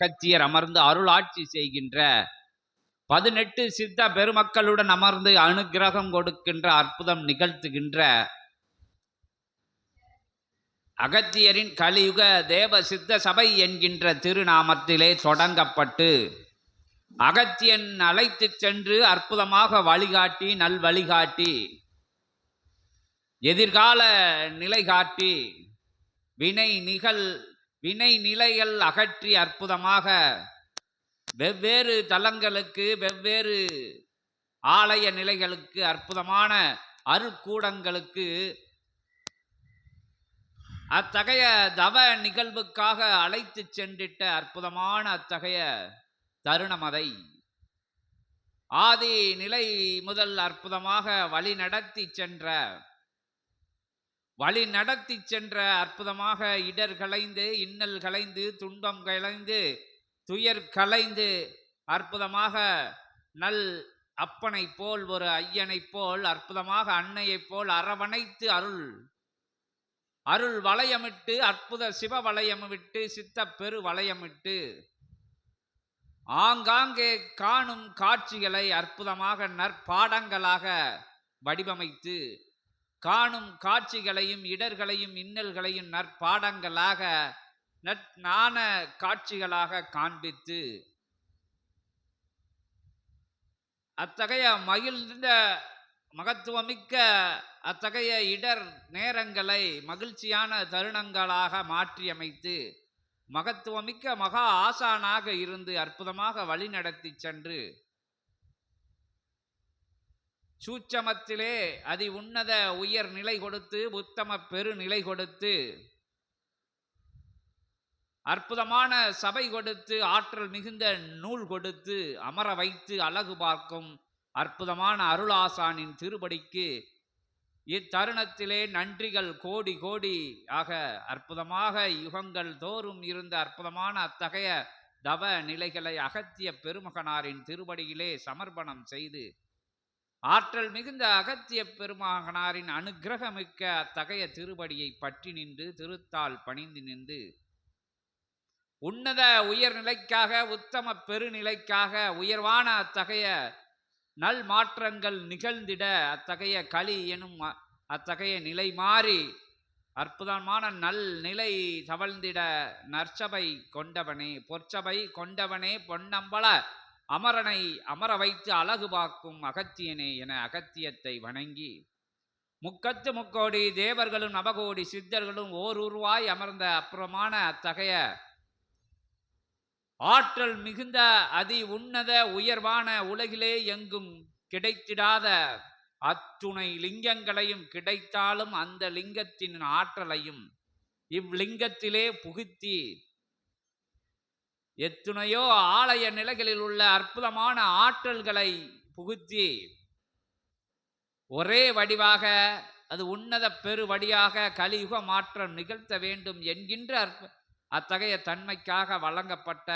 அகத்தியர் அமர்ந்து அருளாட்சி செய்கின்ற பதினெட்டு சித்த பெருமக்களுடன் அமர்ந்து அனுக்கிரகம் கொடுக்கின்ற அற்புதம் நிகழ்த்துகின்ற அகத்தியரின் கலியுக தேவ சித்த சபை என்கின்ற திருநாமத்திலே தொடங்கப்பட்டு அகத்தியன் அழைத்து சென்று அற்புதமாக வழிகாட்டி நல் வழிகாட்டி எதிர்கால நிலை காட்டி வினை நிகழ் வினை நிலைகள் அகற்றி அற்புதமாக வெவ்வேறு தலங்களுக்கு வெவ்வேறு ஆலய நிலைகளுக்கு அற்புதமான அருட்கூடங்களுக்கு அத்தகைய தவ நிகழ்வுக்காக அழைத்து சென்றிட்ட அற்புதமான அத்தகைய தருணமதை ஆதி நிலை முதல் அற்புதமாக வழி நடத்தி சென்ற வழி நடத்தி சென்ற அற்புதமாக இடர் களைந்து இன்னல் களைந்து துன்பம் களைந்து துயர் களைந்து அற்புதமாக நல் அப்பனை போல் ஒரு ஐயனைப் போல் அற்புதமாக அன்னையைப் போல் அரவணைத்து அருள். அருள் வளையமிட்டு அற்புத சிவ வளையமிட்டு சித்த பெரு வளையமிட்டு. ஆங்காங்கே காணும் காட்சிகளை அற்புதமாக நற்பாடங்களாக வடிவமைத்து காணும் காட்சிகளையும் இடர்களையும் இன்னல்களையும் நற்பாடங்களாக நற்ஞான காட்சிகளாக காண்பித்து அத்தகைய மகிழ்ந்த மகத்துவமிக்க அத்தகைய இடர் நேரங்களை மகிழ்ச்சியான தருணங்களாக மாற்றியமைத்து மகத்துவமிக்க மகா ஆசானாக இருந்து அற்புதமாக வழிநடத்தி சென்று சூட்சமத்திலே அதி உன்னத உயர் நிலை கொடுத்து உத்தம பெருநிலை கொடுத்து அற்புதமான சபை கொடுத்து ஆற்றல் மிகுந்த நூல் கொடுத்து அமர வைத்து அழகு பார்க்கும் அற்புதமான அருளாசானின் திருப்படிக்கு இத்தருணத்திலே நன்றிகள் கோடி கோடி ஆக அற்புதமாக யுகங்கள் தோறும் இருந்த அற்புதமான அத்தகைய தவ நிலைகளை அகத்திய பெருமகனாரின் திருவடியிலே சமர்ப்பணம் செய்து ஆற்றல் மிகுந்த அகத்திய பெருமாகனாரின் அனுக்கிரகமிக்க அத்தகைய திருவடியை பற்றி நின்று திருத்தால் பணிந்து நின்று உன்னத உயர்நிலைக்காக உத்தம பெருநிலைக்காக உயர்வான அத்தகைய நல் மாற்றங்கள் நிகழ்ந்திட அத்தகைய களி எனும் அத்தகைய நிலை மாறி அற்புதமான நல் நிலை தவழ்ந்திட நற்சபை கொண்டவனே பொற்சபை கொண்டவனே பொன்னம்பல அமரனை அமர வைத்து அழகு பார்க்கும் அகத்தியனே என அகத்தியத்தை வணங்கி முக்கத்து முக்கோடி தேவர்களும் நவகோடி சித்தர்களும் ஓர் உருவாய் அமர்ந்த அப்புறமான அத்தகைய ஆற்றல் மிகுந்த அதி உன்னத உயர்வான உலகிலே எங்கும் கிடைத்திடாத அத்துணை லிங்கங்களையும் கிடைத்தாலும் அந்த லிங்கத்தின் ஆற்றலையும் இவ்லிங்கத்திலே புகுத்தி எத்துணையோ ஆலய நிலைகளில் உள்ள அற்புதமான ஆற்றல்களை புகுத்தி ஒரே வடிவாக அது உன்னத பெருவடியாக கலியுக மாற்றம் நிகழ்த்த வேண்டும் என்கின்ற அற்ப அத்தகைய தன்மைக்காக வழங்கப்பட்ட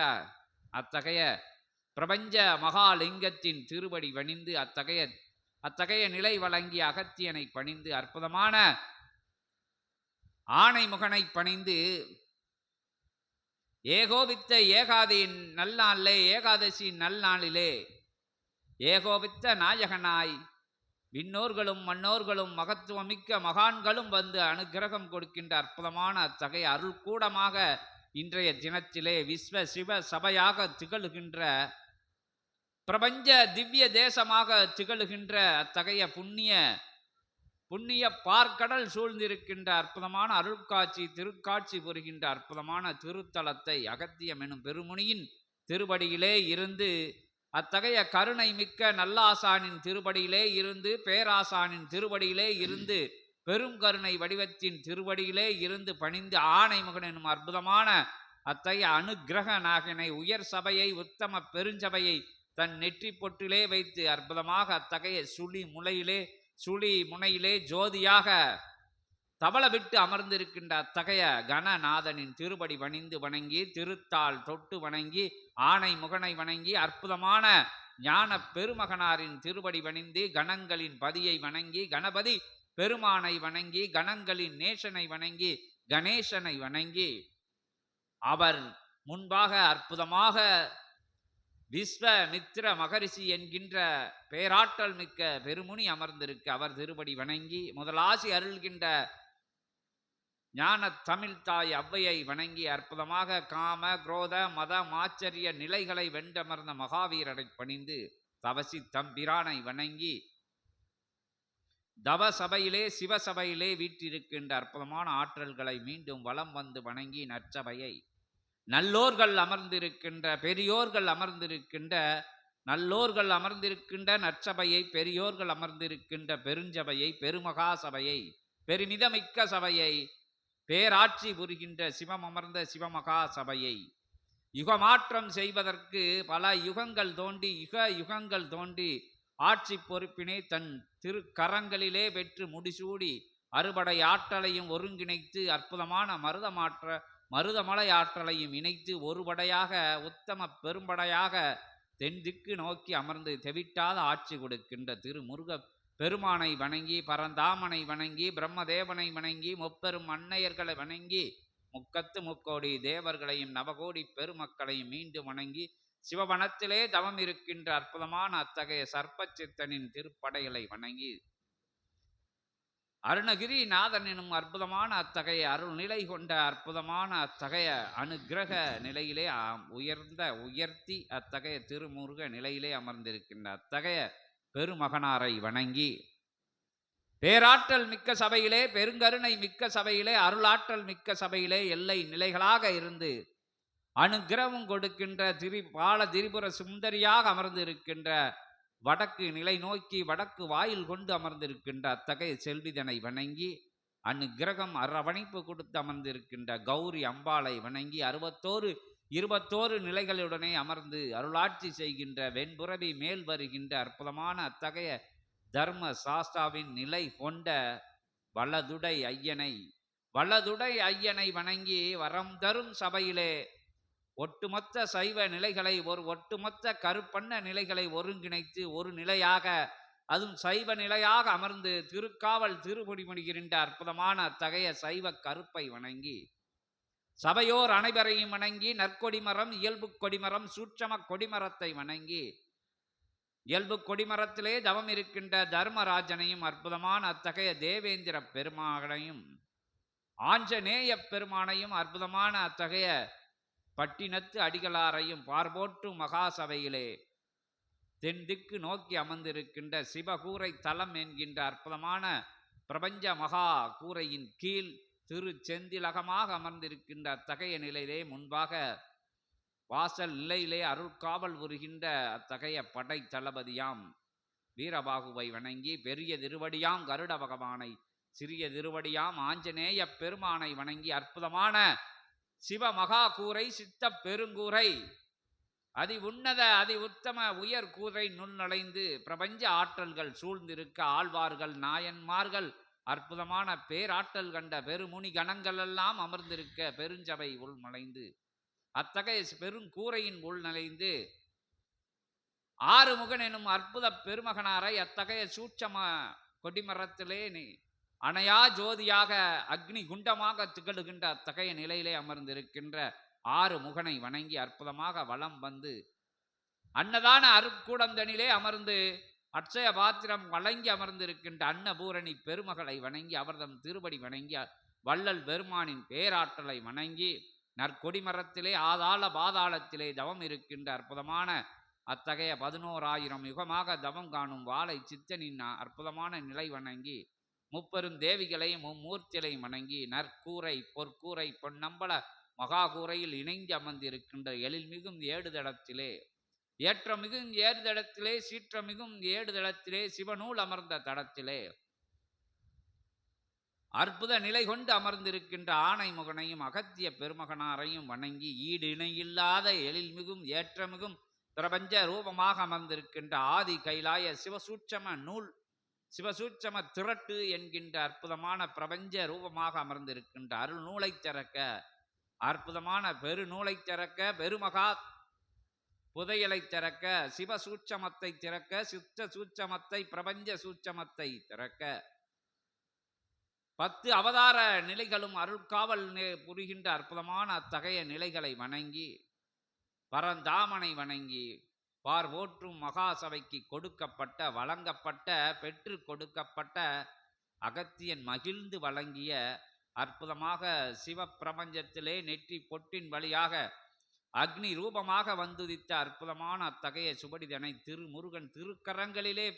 அத்தகைய பிரபஞ்ச மகாலிங்கத்தின் திருவடி வணிந்து அத்தகைய அத்தகைய நிலை வழங்கி அகத்தியனை பணிந்து அற்புதமான ஆணைமுகனை பணிந்து ஏகோபித்த ஏகாதியின் நல்லாளிலே ஏகாதசி நல்நாளிலே ஏகோபித்த நாயகனாய் விண்ணோர்களும் மன்னோர்களும் மகத்துவமிக்க மகான்களும் வந்து அனுக்கிரகம் கொடுக்கின்ற அற்புதமான அத்தகைய அருள்கூடமாக இன்றைய தினத்திலே விஸ்வ சிவ சபையாக திகழுகின்ற பிரபஞ்ச திவ்ய தேசமாக திகழ்கின்ற அத்தகைய புண்ணிய புண்ணிய பார்க்கடல் சூழ்ந்திருக்கின்ற அற்புதமான அருட்காட்சி திருக்காட்சி புரிகின்ற அற்புதமான திருத்தலத்தை அகத்தியம் எனும் பெருமுனியின் திருபடியிலே இருந்து அத்தகைய கருணை மிக்க நல்லாசானின் திருபடியிலே இருந்து பேராசானின் திருவடியிலே இருந்து பெரும் கருணை வடிவத்தின் திருவடியிலே இருந்து பணிந்து ஆணைமுகன் எனும் அற்புதமான அத்தகைய அனுக்கிரக நாகினை உயர் சபையை உத்தம பெருஞ்சபையை தன் நெற்றி பொட்டிலே வைத்து அற்புதமாக அத்தகைய சுழி முளையிலே சுழி முனையிலே ஜோதியாக தவள விட்டு அமர்ந்திருக்கின்ற அத்தகைய கணநாதனின் திருப்படி வணிந்து வணங்கி திருத்தாள் தொட்டு வணங்கி ஆணை முகனை வணங்கி அற்புதமான ஞான பெருமகனாரின் திருபடி வணிந்து கணங்களின் பதியை வணங்கி கணபதி பெருமானை வணங்கி கணங்களின் நேசனை வணங்கி கணேசனை வணங்கி அவர் முன்பாக அற்புதமாக விஸ்வமித்ர மகரிஷி என்கின்ற பேராற்றல் மிக்க பெருமுனி அமர்ந்திருக்க. அவர் திருப்படி வணங்கி முதலாசி அருள்கின்ற ஞான தமிழ் தாய் ஔவையை வணங்கி அற்புதமாக காம குரோத மத மாச்சரிய நிலைகளை வென்றமர்ந்த மகாவீரரை பணிந்து தவசி தம்பிரானை வணங்கி தவ சபையிலே சிவசபையிலே வீற்றிருக்கின்ற அற்புதமான ஆற்றல்களை மீண்டும் வலம் வந்து வணங்கி நற்சபையை நல்லோர்கள் அமர்ந்திருக்கின்ற பெரியோர்கள் அமர்ந்திருக்கின்ற நல்லோர்கள் அமர்ந்திருக்கின்ற நற்சபையை பெரியோர்கள் அமர்ந்திருக்கின்ற பெருஞ்சபையை பெருமகா சபையை பெருமிதமிக்க சபையை பேராட்சி புரிகின்ற சிவம் அமர்ந்த சிவமகா சபையை. யுகமாற்றம் செய்வதற்கு பல யுகங்கள் தோண்டி யுக யுகங்கள் தோண்டி ஆட்சி பொறுப்பினை தன் திருக்கரங்களிலே வெற்று முடிசூடி அறுபடை ஆற்றலையும் ஒருங்கிணைத்து அற்புதமான மருதமாற்ற மருதமலை ஆற்றலையும் இணைத்து ஒருபடையாக உத்தம பெரும்படையாக தென்திக்கு நோக்கி அமர்ந்து தெவிட்டாத ஆட்சி கொடுக்கின்ற திரு முருக பெருமானை வணங்கி பரந்தாமனை வணங்கி பிரம்மதேவனை வணங்கி முப்பெரும் அன்னையர்களை வணங்கி முக்கத்து முக்கோடி தேவர்களையும் நவகோடி பெருமக்களையும் மீண்டும் வணங்கி சிவவனத்திலே தவம் இருக்கின்ற அற்புதமான அத்தகைய சர்ப்பச்சித்தனின் திருப்படைகளை வணங்கி அருணகிரி நாதன் எனும் அற்புதமான அத்தகைய அருள் நிலை கொண்ட அற்புதமான அத்தகைய அனுக்கிரக நிலையிலே உயர்ந்த உயர்த்தி அத்தகைய திருமுருக நிலையிலே அமர்ந்திருக்கின்ற அத்தகைய பெருமகனாரை வணங்கி பேராற்றல் மிக்க சபையிலே பெருங்கருணை மிக்க சபையிலே அருளாற்றல் மிக்க சபையிலே எல்லை நிலைகளாக இருந்து அனுகிரகம் கொடுக்கின்ற திரி பால திரிபுர சுந்தரியாக அமர்ந்திருக்கின்ற வடக்கு நிலை நோக்கி வடக்கு வாயில் கொண்டு அமர்ந்திருக்கின்ற அத்தகைய செல்விதனை வணங்கி அனுக்கிரகம் அரவணைப்பு கொடுத்து அமர்ந்திருக்கின்ற கௌரி அம்பாளை வணங்கி அறுபத்தோரு இருபத்தோரு நிலைகளுடனே அமர்ந்து அருளாட்சி செய்கின்ற வெண்புறவி மேல் வருகின்ற அற்புதமான அத்தகைய தர்ம சாஸ்தாவின் நிலை கொண்ட வலதுடை ஐயனை வலதுடை ஐயனை வணங்கி வரம் தரும் சபையிலே ஒட்டுமொத்த சைவ நிலைகளை ஒரு ஒட்டுமொத்த கருப்பண்ண நிலைகளை ஒருங்கிணைத்து ஒரு நிலையாக அதுவும் சைவ நிலையாக அமர்ந்து திருக்காவல் திருமுடிமுடிகின்ற அற்புதமான அத்தகைய சைவ கருப்பை வணங்கி சபையோர் அனைவரையும் வணங்கி நற்கொடிமரம் இயல்பு கொடிமரம் சூட்சம கொடிமரத்தை வணங்கி இயல்பு கொடிமரத்திலே தவம் இருக்கின்ற தர்மராஜனையும் அற்புதமான அத்தகைய தேவேந்திர பெருமானையும் ஆஞ்சநேய பெருமானையும் அற்புதமான அத்தகைய பட்டினத்து அடிகளாரையும் பார்போட்டு மகாசபையிலே தென்திக்கு நோக்கி அமர்ந்திருக்கின்ற சிவகூரை தலம் என்கின்ற அற்புதமான பிரபஞ்ச மகா கூரையின் கீழ் திரு செந்திலகமாக அமர்ந்திருக்கின்ற அத்தகைய நிலையிலே முன்பாக வாசல் நிலையிலே அருட்காவல் உருகின்ற அத்தகைய படை தளபதியாம் வீரபாகுவை வணங்கி பெரிய திருவடியாம் கருட பகவானை சிறிய திருவடியாம் ஆஞ்சநேய பெருமானை வணங்கி அற்புதமான சிவ மகா கூரை சித்த பெருங்கூரை. அதி உன்னத அதி உத்தம உயர் கூரை நுண்ணடைந்து பிரபஞ்ச ஆற்றல்கள் சூழ்ந்திருக்க ஆழ்வார்கள் நாயன்மார்கள். அற்புதமான பேராற்றல் கண்ட பெருமுனி கணங்கள் எல்லாம் அமர்ந்திருக்க பெருஞ்சபை உள்நுழைந்து அத்தகைய பெருங்கூரையின் உள்நுழைந்து ஆறுமுகன் எனும் அற்புத பெருமகனாரை அத்தகைய சூட்சம கொடிமரத்திலே அணையா ஜோதியாக அக்னி குண்டமாக திகழுகின்ற அத்தகைய நிலையிலே அமர்ந்திருக்கின்ற ஆறு முகனை வணங்கி அற்புதமாக வலம் வந்து அன்னதான அருட்கூடந்தனிலே அமர்ந்து அட்சய பாத்திரம் வழங்கி அமர்ந்திருக்கின்ற அன்னபூரணி பெருமகளை வணங்கி அவர்தம் திருபடி வணங்கி வள்ளல் பெருமானின் பேராற்றலை வணங்கி நற்கொடிமரத்திலே ஆதாள பாதாளத்திலே தவம் இருக்கின்ற அற்புதமான அத்தகைய பதினோராயிரம் யுகமாக தவம் காணும் வாளை சித்தனின் அற்புதமான நிலை வணங்கி முப்பெரும் தேவிகளையும் மும்மூர்த்திகளையும் வணங்கி நற்கூரை பொற்கூரை பொன்னம்பல மகாகூரையில் இணைந்து அமர்ந்திருக்கின்ற எழில்மிகும் ஏடுதளத்திலே ஏற்றமிகும் ஏறுதளத்திலே சீற்றமிகும் ஏடுதளத்திலே சிவநூல் அமர்ந்த தடத்திலே. அற்புத நிலை கொண்டு அமர்ந்திருக்கின்ற ஆணை முகனையும் அகத்திய பெருமகனாரையும் வணங்கி ஈடு இணையில்லாத எழில்மிகும் ஏற்றமிகும் பிரபஞ்ச ரூபமாக அமர்ந்திருக்கின்ற ஆதி கைலாய சிவசூட்சம நூல் சிவசூட்சம திரட்டு என்கின்ற அற்புதமான பிரபஞ்ச ரூபமாக அமர்ந்திருக்கின்ற அருள் நூலை திறக்க அற்புதமான பெருநூலை திறக்க பெருமகா புதையலை திறக்க சிவசூட்சமத்தை திறக்க சித்த சூட்சமத்தை பிரபஞ்ச சூட்சமத்தை திறக்க. பத்து அவதார நிலைகளும் அருள்காவல் புரிகின்ற அற்புதமான அத்தகைய நிலைகளை வணங்கி பரந்தாமனை வணங்கி பார் ஓற்றும் மகாசபைக்கு கொடுக்கப்பட்ட வழங்கப்பட்ட பெற்று கொடுக்கப்பட்ட அகத்தியன் மகிழ்ந்து வழங்கிய அற்புதமாக சிவப்பிரபஞ்சத்திலே நெற்றி பொட்டின் வழியாக அக்னி ரூபமாக வந்துதித்த அற்புதமான அத்தகைய சுபடிதனை திருமுருகன் திருக்கரங்களிலே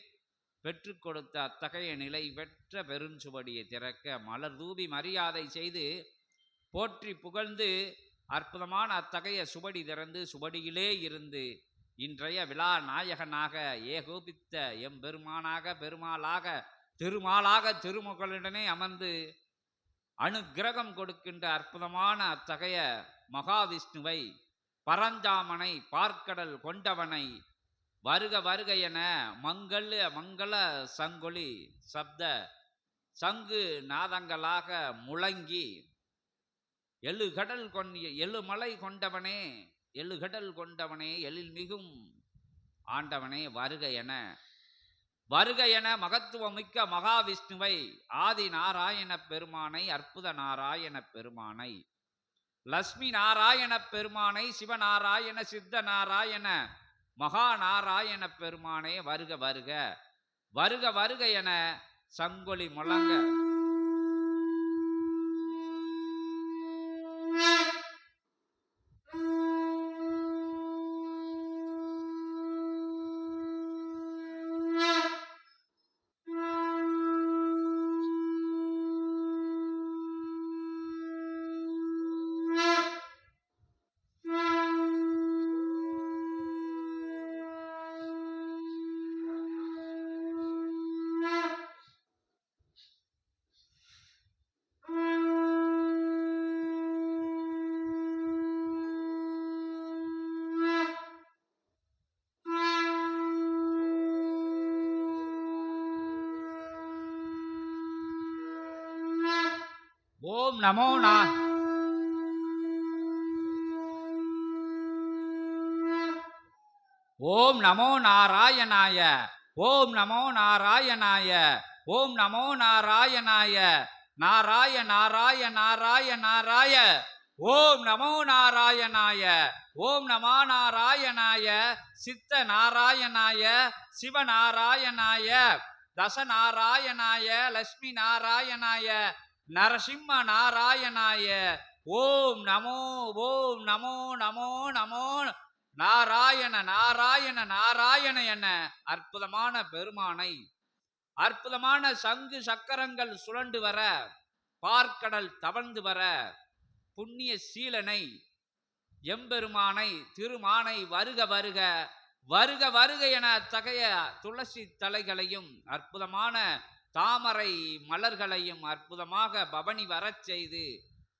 பெற்று கொடுத்த அத்தகைய நிலை பெற்ற பெருஞ்சுவடியை திறக்க மலர் தூவி மரியாதை செய்து போற்றி புகழ்ந்து அற்புதமான அத்தகைய சுபடி திறந்து சுபடியிலே இருந்து இன்றைய விழா நாயகனாக ஏகோபித்த எம்பெருமானாக பெருமாளாக திருமாலாக திருமகளுடனே அமர்ந்து அனுக்கிரகம் கொடுக்கின்ற அற்புதமான அத்தகைய மகாவிஷ்ணுவை பரஞ்சாமனை பார்க்கடல் கொண்டவனை வருக வருக என மங்கள மங்கள சங்கொலி சப்த சங்கு நாதங்களாக முழங்கி எழு கடல் எழுமலை கொண்டவனே எழுகடல் கொண்டவனே எழில் மிகும் ஆண்டவனே வருக என வருக என மகத்துவமிக்க மகாவிஷ்ணுவை ஆதி நாராயண பெருமானை அற்புத நாராயண பெருமானை லக்ஷ்மி நாராயண பெருமானை சிவநாராயண சித்த நாராயண மகா நாராயண பெருமானே வருக வருக. வருக வருக என சங்கொலி முழங்க. ஓம் நமோ நா ஓம் நமோ நாராயணாய ஓம் நமோ நாராயணாய ஓம் நமோ நாராயணாய நாராய நாராய நாராய நாராய ஓம் நமோ நாராயணாய ஓம் நமா நாராயணாய சித்த நாராயணாய சிவநாராயணாய தசநாராயணாய லட்சுமி நாராயணாய நரசிம்ம நாராயணாய ஓம் நமோ ஓம் நமோ நமோ நமோ நாராயண நாராயண நாராயண என அற்புதமான பெருமானை. அற்புதமான சங்கு சக்கரங்கள் சுழண்டு வர பார்க்கடல் தவழ்ந்து வர புண்ணிய சீலனை எம்பெருமானை திருமானை வருக வருக வருக வருக என அத்தகைய துளசி தலைகளையும் அற்புதமான தாமரை மலர்களையும் அற்புதமாக பவனி வரச் செய்து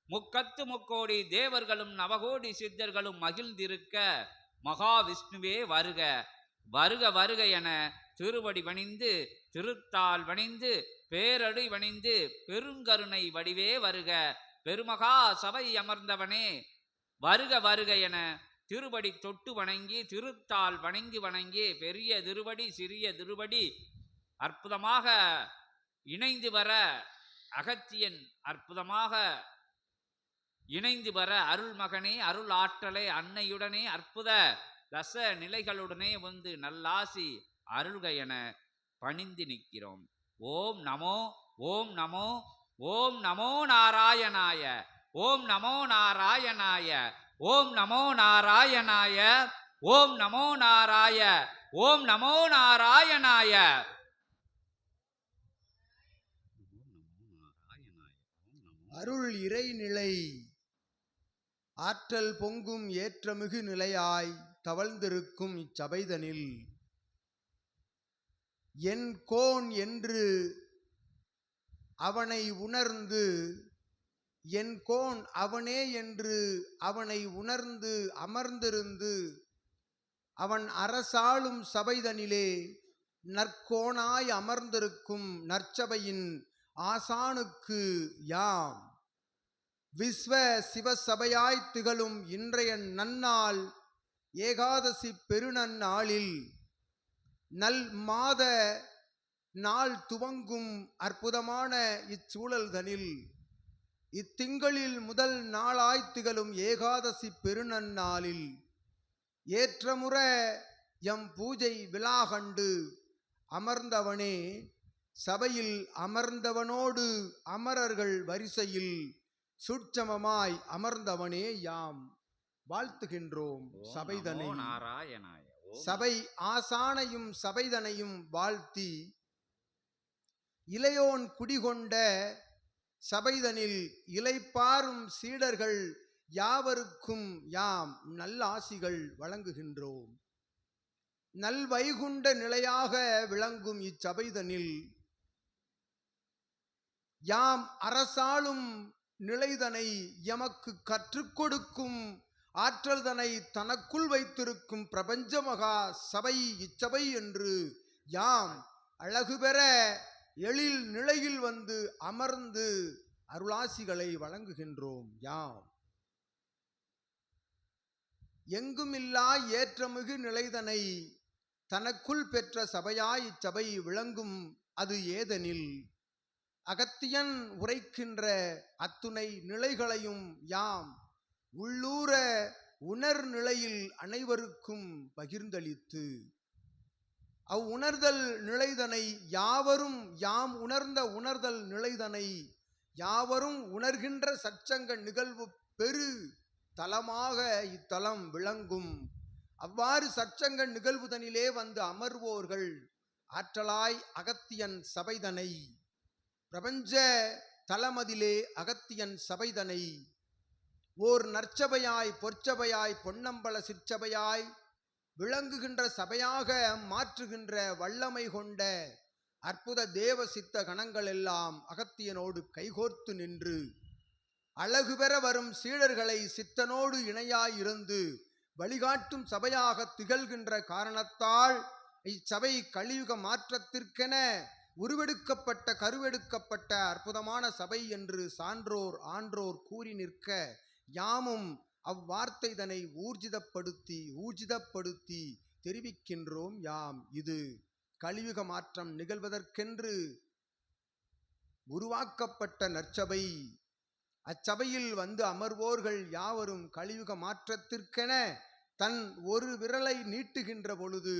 முக்கத்து முக்கோடி தேவர்களும் நவகோடி சித்தர்களும் மகிழ்ந்திருக்க மகாவிஷ்ணுவே வருக. வருக வருக என திருவடி வணிந்து திருத்தால் வணிந்து பேரடி வணிந்து பெருங்கருணை வடிவே வருக. பெருமகா சபை அமர்ந்தவனே வருக வருக என திருவடி தொட்டு வணங்கி திருத்தால் வணங்கி வணங்கி பெரிய திருவடி சிறிய திருவடி அற்புதமாக இணைந்து வர அகத்தியன் அற்புதமாக இணைந்து வர அருள் மகனே அருள் ஆற்றலே அன்னையுடனே அற்புத ரச நிலைகளுடனே வந்து நல்லாசி அருள்க என பணிந்து நிற்கிறோம். ஓம் நமோ ஓம் நமோ ஓம் நமோ நாராயணாய ஓம் நமோ நாராயணாய ஓம் நமோ நாராயணாய ஓம் நமோ நாராய ஓம் நமோ நாராயணாய. அருள் இறைநிலை. ஆற்றல் பொங்கும் ஏற்றமிகு நிலையாய் தவழ்ந்திருக்கும் இச்சபைதனில். என் கோன் என்று அவனை உணர்ந்து என் கோன் அவனே என்று அவனை உணர்ந்து அமர்ந்திருந்து அவன் அரசாளும் சபைதனிலே நற்கோணாய் அமர்ந்திருக்கும் நற்சபையின் ஆசானுக்கு யாம். விஸ்வ சிவசபையாய் திகழும் இன்றைய நன்னாள் ஏகாதசி பெருநன்னாளில் நல் மாத நாள் துவங்கும் அற்புதமான இச்சூழல்தனில் இத்திங்களில் முதல் நாளாய் திகழும் ஏகாதசி பெருநன்னாளில் ஏற்றமுற எம் பூஜை விழாகண்டு அமர்ந்தவனே சபையில் அமர்ந்தவனோடு அமரர்கள் வரிசையில் சுட்சமமாய் அமர்ந்தவனே யாம். வாழ்த்துகின்றோம் சபைதனை. நாராயணாய சபை ஆசானையும் சபைதனையும் வாழ்த்தி இளையோன் குடிகொண்ட சபைதனில் இலைப்பாரும் சீடர்கள் யாவருக்கும் யாம் நல்லாசிகள் வழங்குகின்றோம். நல்வைகுண்ட நிலையாக விளங்கும் இச்சபைதனில் யாம் அரசாளும் நிலைதனை எமக்கு கற்றுக் கொடுக்கும் ஆற்றல்தனை தனக்குள் வைத்திருக்கும் பிரபஞ்ச மகா சபை இச்சபை என்று யாம் அழகு பெற எழில் நிலையில் வந்து அமர்ந்து அருளாசிகளை வழங்குகின்றோம். யாம். எங்குமில்லா ஏற்றமிகு நிலைதனை தனக்குள் பெற்ற சபையாய் இச்சபை விளங்கும் அது ஏதெனில்? அகத்தியன் உரைக்கின்ற அத்துணை நிலைகளையும் யாம் உள்ளூர உணர் நிலையில் அனைவருக்கும் பகிர்ந்தளித்து. அவ் உணர்தல் நிலைதனை யாவரும் யாம் உணர்ந்த உணர்தல் நிலைதனை யாவரும் உணர்கின்ற சச்சங்க நிகழ்வு பெரு தலமாக இத்தலம் விளங்கும். அவ்வாறு சச்சங்க நிகழ்வுதனிலே வந்து அமர்வோர்கள் ஆற்றலாய் அகத்தியன் சபைதனை பிரபஞ்ச தலமதிலே அகத்தியன் சபைதனை. ஓர் நற்சபையாய் பொற்சபையாய் பொன்னம்பல சிற்சபையாய் விளங்குகின்ற சபையாக மாற்றுகின்ற வல்லமை கொண்ட அற்புத தேவ சித்த கணங்கள் எல்லாம் அகத்தியனோடு கைகோர்த்து நின்று அழகு பெற வரும் சீடர்களை சித்தனோடு இணையாயிருந்து வழிகாட்டும் சபையாக திகழ்கின்ற காரணத்தால் இச்சபை கலியுக மாற்றத்திற்கென உருவெடுக்கப்பட்ட கருவெடுக்கப்பட்ட அற்புதமான சபை என்று சான்றோர் ஆன்றோர் கூறி நிற்க யாமும் அவ்வார்த்தை தன்னை ஊர்ஜிதப்படுத்தி ஊர்ஜிதப்படுத்தி தெரிவிக்கின்றோம் யாம். இது கலியுக மாற்றம் நிகழ்வதற்கென்று உருவாக்கப்பட்ட நற்சபை. அச்சபையில் வந்து அமர்வோர்கள் யாவரும் கலியுக மாற்றத்திற்கென தன் ஒரு விரலை நீட்டுகின்ற பொழுது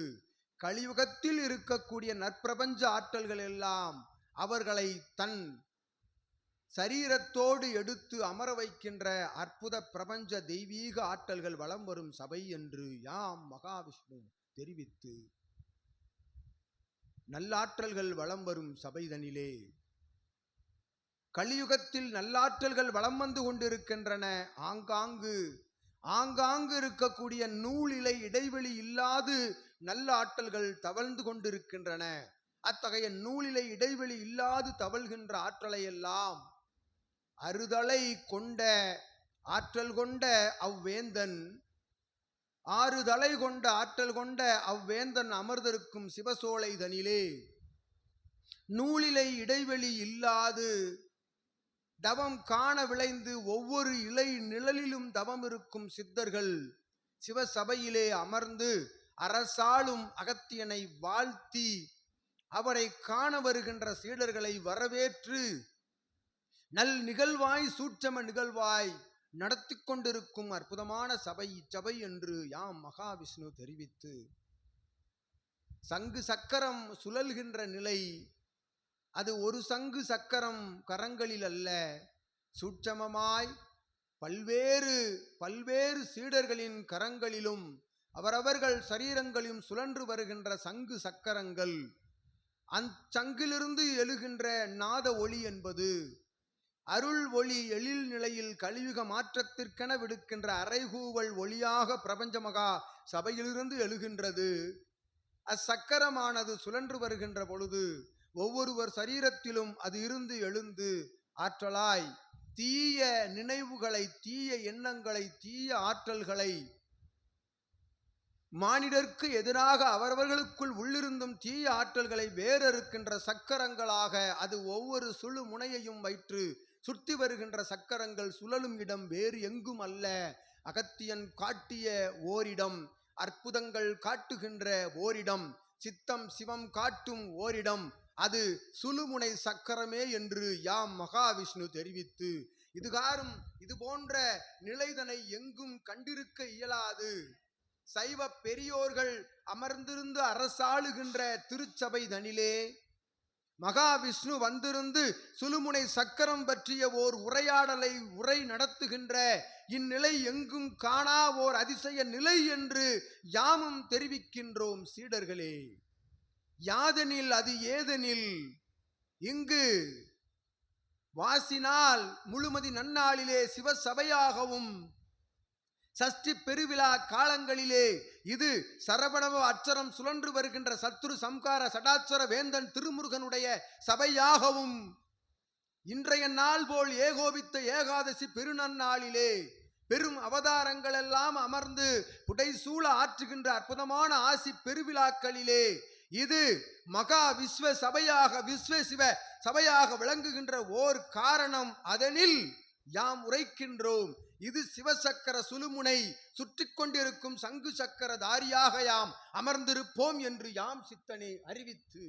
கலியுகத்தில் இருக்கக்கூடிய நற்பிரபஞ்ச ஆற்றல்கள் எல்லாம் அவர்களை தன் சரீரத்தோடு எடுத்து அமர வைக்கின்ற அற்புத பிரபஞ்ச தெய்வீக ஆற்றல்கள் வலம் வரும் சபை என்று யாம் மகாவிஷ்ணு தெரிவித்து நல்லாற்றல்கள் வலம் வரும் சபைதனிலே கலியுகத்தில் நல்லாற்றல்கள் வலம் வந்து கொண்டிருக்கின்றன. ஆங்காங்கு ஆங்காங்கு இருக்கக்கூடிய நூலிலை இடைவெளி இல்லாது நல்ல ஆற்றல்கள் தவழ்ந்து கொண்டிருக்கின்றன. அத்தகைய நூலிலை இடைவெளி இல்லாது தவழ்கின்ற ஆற்றலை எல்லாம் அறுதலை கொண்ட ஆற்றல் கொண்ட அவ்வேந்தன் ஆறு தலை கொண்ட ஆற்றல் கொண்ட அவ்வேந்தன் அமர்ந்திருக்கும் சிவசோலை தனிலே. நூலிலை இடைவெளி இல்லாது தவம் காண விளைந்து ஒவ்வொரு இலை நிழலிலும் தவம் இருக்கும் சித்தர்கள் சிவசபையிலே அமர்ந்து அரசாளும் அகத்தியனை வாழ்த்தி அவரை காண வருகின்ற சீடர்களை வரவேற்று நல் நிகழ்வாய் சூட்சம நிகழ்வாய் நடத்தி கொண்டிருக்கும் அற்புதமான சபை இச்சபை என்று யாம் மகாவிஷ்ணு தெரிவித்து சங்கு சக்கரம் சுழல்கின்ற நிலை அது ஒரு சங்கு சக்கரம் கரங்களில் அல்ல. சூட்சமமாய் பல்வேறு பல்வேறு சீடர்களின் கரங்களிலும் அவரவர்கள் சரீரங்களையும் சுழன்று வருகின்ற சங்கு சக்கரங்கள் அச்சங்கிலிருந்து எழுகின்ற நாத ஒளி என்பது அருள் ஒளி எழில் நிலையில் கலியுக மாற்றத்திற்கென விடுக்கின்ற அரைகூவல் ஒளியாக பிரபஞ்ச மகா சபையிலிருந்து எழுகின்றது. அச்சக்கரமானது சுழன்று வருகின்ற பொழுது ஒவ்வொருவர் சரீரத்திலும் அது இருந்து எழுந்து ஆற்றலாய் தீய நினைவுகளை தீய எண்ணங்களை தீய ஆற்றல்களை மானிடர்க்கு எதிராக அவரவர்களுக்குள் உள்ளிருந்தும் தீய ஆற்றல்களை வேறறுக்கின்ற சக்கரங்களாக அது ஒவ்வொரு சுழு முனையையும் வைற்று சுற்றி வருகின்ற சக்கரங்கள் சுழலும் இடம் வேறு எங்கும் அல்ல. அகத்தியன் காட்டிய ஓரிடம் அற்புதங்கள் காட்டுகின்ற ஓரிடம் சித்தம் சிவம் காட்டும் ஓரிடம் அது சுழுமுனை சக்கரமே என்று யாம் மகாவிஷ்ணு தெரிவித்து இதுகாரும் இது போன்ற நிலைதனை எங்கும் கண்டிருக்க இயலாது. சைவ பெரியோர்கள் அமர்ந்திருந்து அரசாளுகின்ற திருச்சபை தனிலே மகாவிஷ்ணு வந்திருந்து சுழுமுனை சக்கரம் பற்றிய ஓர் உரையாடலை உரை நடத்துகின்ற இந்நிலை எங்கும் காணா ஓர் அதிசய நிலை என்று யாமும் தெரிவிக்கின்றோம் சீடர்களே. யாதெனில் அது ஏதெனில்? இங்கு வாசினால் முழுமதி நன்னாளிலே சிவசபையாகவும் சஷ்டி பெருவிழா காலங்களிலே இது சரவணவ அச்சரம் சுழன்று வருகின்ற சத்துரு சம்கார சடாச்சர வேந்தன் திருமுருகனுடைய சபையாகவும் இன்றைய நாள் போல் ஏகோபித்த ஏகாதசி பெருநன்னாளிலே பெரும் அவதாரங்கள் எல்லாம் அமர்ந்து புடைசூழ ஆற்றுகின்ற அற்புதமான ஆசி பெருவிழாக்களிலே இது மகா விஸ்வ சபையாக விஸ்வ சிவ சபையாக விளங்குகின்ற ஓர் காரணம். அதனில் யாம் உரைக்கின்றோம். இது சிவசக்கர சுழுமுனை சுற்றி கொண்டிருக்கும் சங்கு சக்கர தாரியாக யாம் அமர்ந்திருப்போம் என்று யாம் சித்தனை அறிவித்து.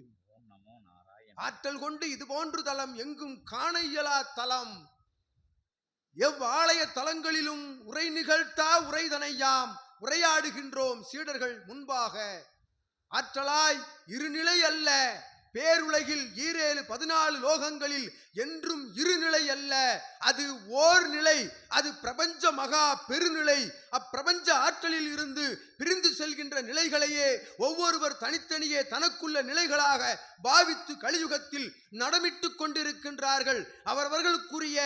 ஆற்றல் கொண்டு இது போன்று தலம் எங்கும் காண இயலா தலம் எவ்வாலய தலங்களிலும் உரை நிகழ்த்தா உரைதனை யாம் உரையாடுகின்றோம் சீடர்கள் முன்பாக. ஆற்றலாய் இருநிலை அல்ல. பேருலகில் ஈரேழு பதினாலு லோகங்களில் என்றும் இருநிலை அல்ல. அது ஓர் நிலை அது பிரபஞ்ச மகா பெருநிலை. அப்பிரபஞ்ச ஆற்றலில் இருந்து பிரிந்து செல்கின்ற நிலைகளையே ஒவ்வொருவர் தனித்தனியே தனக்குள்ள நிலைகளாக பாவித்து கலியுகத்தில் நடமிட்டு கொண்டிருக்கின்றார்கள். அவரவர்களுக்குரிய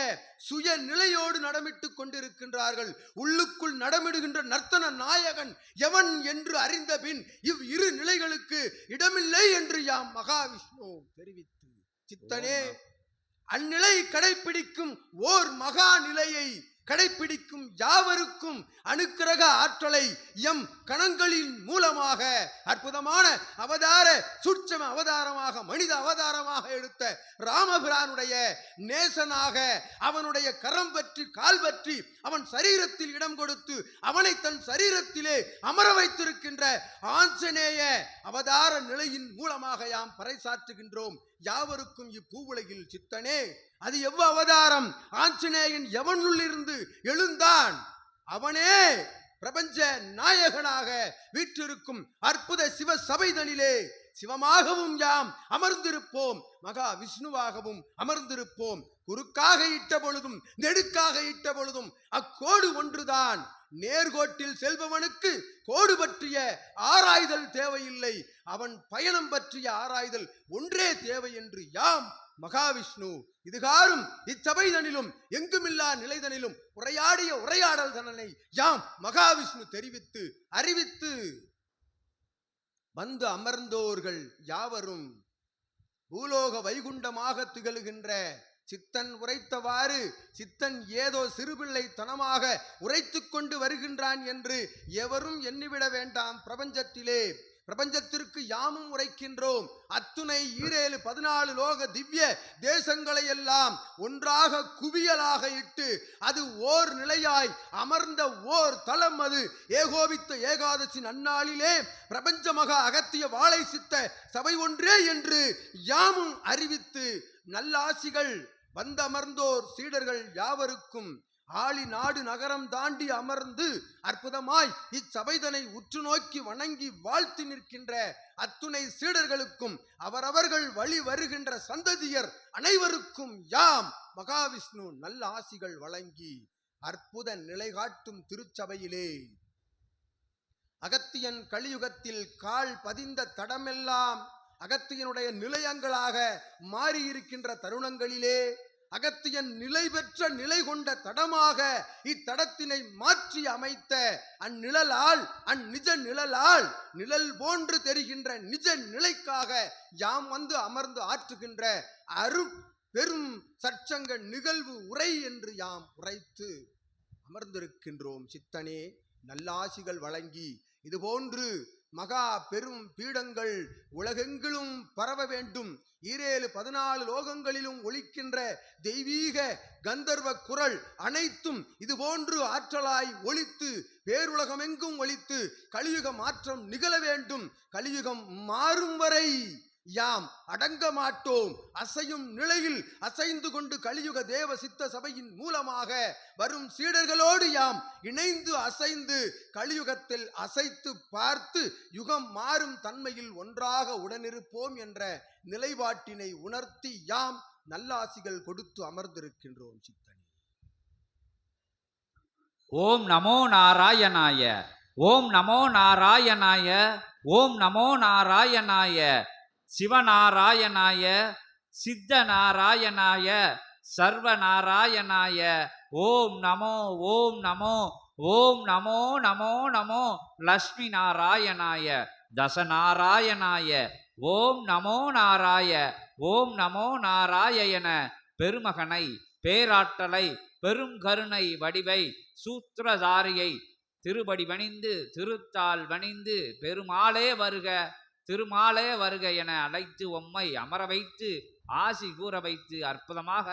சுய நிலையோடு நடமிட்டுக் கொண்டிருக்கின்றார்கள். உள்ளுக்குள் நடமிடுகின்ற நர்த்தன நாயகன் எவன் என்று அறிந்த பின் இவ் இரு நிலைகளுக்கு இடமில்லை என்று யாம் மகாவிஷ்ணு தெரிவித்து சித்தனே அந்நிலை கடைப்பிடிக்கும் ஓர் மகா நிலையை கடைப்பிடிக்கும் யாவருக்கும் அனுக்கிரக ஆற்றலை எம் கணங்களின் மூலமாக அற்புதமான அவதார சூட்சம அவதாரமாக மனித அவதாரமாக எடுத்த ராமபிரானுடைய நேசனாக அவனுடைய கரம் பற்றி கால் பற்றி அவன் சரீரத்தில் இடம் கொடுத்து அவனை தன் சரீரத்திலே அமர வைத்திருக்கின்ற ஆஞ்சநேய அவதார நிலையின் மூலமாக யாம் பறைசாற்றுகின்றோம். யாவருக்கும் இப்பூவுலகில் சித்தனே அது எவ்வ அவதாரம்? ஆஞ்சநேயன் எவனுள்ளிருந்து எழுந்தான்? அவனே பிரபஞ்ச நாயகனாக வீற்றிருக்கும் அற்புத சிவ சபைதனிலே சிவமாகவும் யாம் அமர்ந்திருப்போம். மகா விஷ்ணுவாகவும் அமர்ந்திருப்போம். குறுக்காக இட்ட பொழுதும் நெடுக்காக இட்ட பொழுதும் அக்கோடு ஒன்றுதான். நேர்கோட்டில் செல்பவனுக்கு கோடு பற்றிய ஆராய்தல் தேவையில்லை. அவன் பயணம் பற்றிய ஆராய்தல் ஒன்றே தேவை என்று யாம் மகாவிஷ்ணு. இதுகாரும் இச்சபைதனிலும் எங்குமில்லா நிலைதனிலும் உரையாடிய உரையாடல் தனனை யாம் மகாவிஷ்ணு தெரிவித்து அறிவித்து. வந்து அமர்ந்தோர்கள் யாவரும்? பூலோக வைகுண்டமாக திகழ்கின்ற சித்தன் உரைத்தவாறு சித்தன் ஏதோ சிறுபிள்ளை தனமாக உரைத்து கொண்டு வருகின்றான் என்று எவரும் எண்ணிவிட வேண்டாம் பிரபஞ்சத்திலே. பிரபஞ்சத்திற்கு யாமும் உரைக்கின்றோம். அத்துணை ஈரேழு பதினாலு லோக திவ்ய தேசங்களை எல்லாம் ஒன்றாக குவியலாக இட்டு அது ஓர் நிலையாய் அமர்ந்த ஓர் தலம் அது. ஏகோபித்த ஏகாதசி நன்னாளிலே பிரபஞ்சமாக அகத்திய வாழை சித்த சபை ஒன்றே என்று யாமும் அறிவித்து நல்லாசிகள் வந்தமர்ந்தோர் சீடர்கள் யாவருக்கும் ஆளி நாடு நகரம் தாண்டி அமர்ந்து அற்புதமாய் இச்சபைதனை உற்று நோக்கி வணங்கி வாழ்த்து நிற்கின்ற அத்துணை சீடர்களுக்கும் அவரவர்கள் வழி வருகின்ற சந்ததியர் அனைவருக்கும் யாம். மகாவிஷ்ணு நல்ல ஆசிகள் வழங்கி அற்புத நிலை காட்டும் திருச்சபையிலே. அகத்தியன் கலியுகத்தில் கால் பதிந்த தடமெல்லாம் அகத்தியனுடைய நிலையங்களாக மாறியிருக்கின்ற தருணங்களிலே அகத்தியன் நிலை பெற்ற நிலை கொண்ட தடமாக இத்தடத்தினை மாற்றி அமைத்த அந்நிழலால் அந்நிஜ நிழலால் நிழல் போன்று தெரிகின்ற நிஜ நிலைக்காக யாம் வந்து அமர்ந்து ஆற்றுகின்ற அரு பெரும் சற்சங்க நிகழ்வு உரை என்று யாம் உரைத்து அமர்ந்திருக்கின்றோம் சித்தனே நல்லாசிகள் வழங்கி இதுபோன்று மகா பெரும் பீடங்கள் உலகெங்கிலும் பரவ வேண்டும். ஈரேழு பதினாலு லோகங்களிலும் ஒலிக்கின்ற தெய்வீக கந்தர்வ குரல் அனைத்தும் இதுபோன்று ஆற்றலாய் ஒலித்து பேருலகமெங்கும் ஒலித்து கலியுக மாற்றம் நிகழ வேண்டும். கலியுகம் மாறும் வரை யாம் அடங்க மாட்டோம். அசையும் நிலையில் அசைந்து கொண்டு கலியுக தேவ சித்த சபையின் மூலமாக வரும் சீடர்களோடு யாம் இணைந்து அசைந்து கலியுகத்தில் அசைத்து பார்த்து யுகம் மாறும் தன்மையில் ஒன்றாக உடனிருப்போம் என்ற நிலைப்பாட்டினை உணர்த்தி யாம் நல்லாசிகள் கொடுத்து அமர்ந்திருக்கின்றோம் சித்தனி. ஓம் நமோ நாராயணாய. ஓம் நமோ நாராயணாய. ஓம் நமோ நாராயணாய. சிவநாராயணாய சித்த நாராயணாய சர்வ நாராயணாய ஓம் நமோ ஓம் நமோ ஓம் நமோ நமோ நமோ லக்ஷ்மி நாராயணாய தசநாராயணாய ஓம் நமோ நாராய ஓம் நமோ நாராய என பெருமகனை பேராற்றலை பெரும் கருணை வடிவை சூத்திரதாரியை திருபடி வணிந்து திருத்தால் வணிந்து பெருமாளே வருக. திருமாலே வருக என அழைத்து உம்மை அமர வைத்து ஆசி கூற வைத்து அற்புதமாக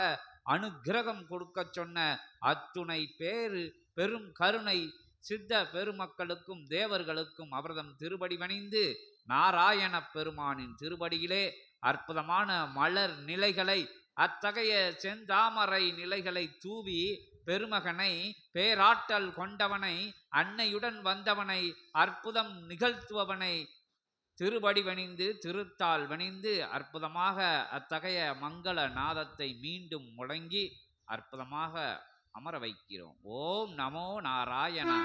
அனுக்கிரகம் கொடுக்கச் சொன்ன அத்துணை பேரு பெரும் கருணை சித்த பெருமக்களுக்கும் தேவர்களுக்கும் அவர்தம் திருபடி வணிந்து நாராயண பெருமானின் திருபடியிலே அற்புதமான மலர் நிலைகளை அத்தகைய செந்தாமரை நிலைகளை தூவி பெருமகனை பேராற்றல் கொண்டவனை அன்னையுடன் வந்தவனை அற்புதம் நிகழ்த்துபவனை திருவடி வணிந்து திருத்தால் வணிந்து அற்புதமாக அத்தகைய மங்கள நாதத்தை மீண்டும் முழங்கி அற்புதமாக அமர வைக்கிறோம். ஓம் நமோ நாராயணா.